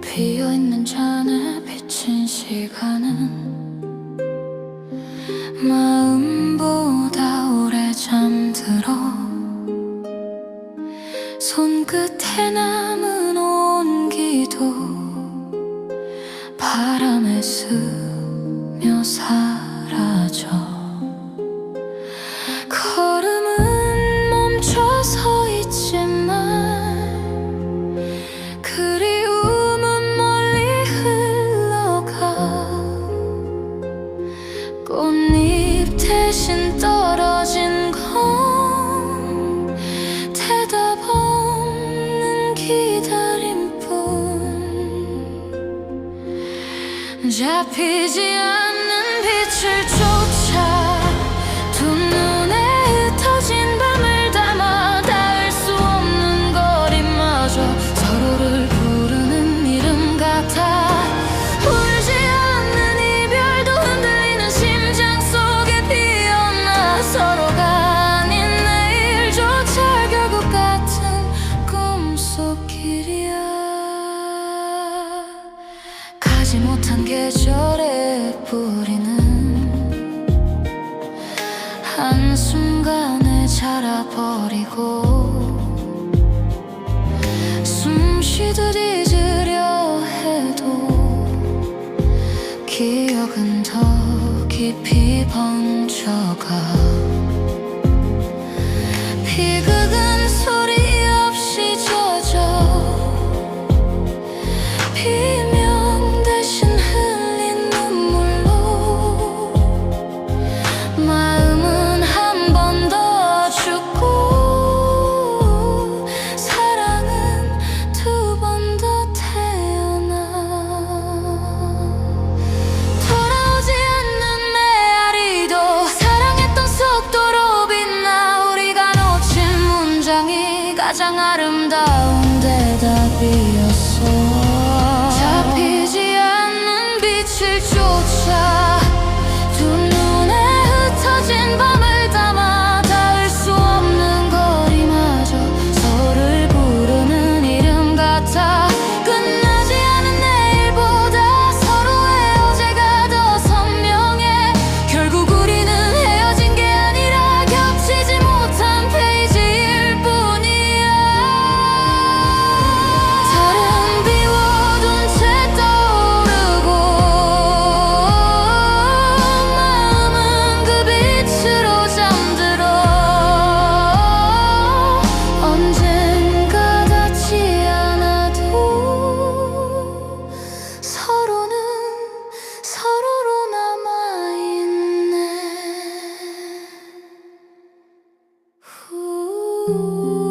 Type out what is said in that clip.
비어있는 잔에 비친 시간은 마음 손끝에 남은 온기도 바람에 스며 사라져. 걸음은 멈춰서 있지만 그리움은 멀리 흘러가 꽃잎 대신 떨 잡히지 않는 빛을 쫓아 두 눈에 흩어진 밤을 담아 닿을 수 없는 거리마저 서로를 부르는 이름 같아 울지 않는 이별도 흔들리는 심장 속에 피어나 서로가 아닌 내일조차 결국 같은 꿈속 길이야. 가지 못한 계절의 뿌리는 한순간에 자라버리고 숨 쉬듯 잊으려 해도 기억은 더 깊이 번져가. 비극은 소리 없이 젖어 대답 Ooh.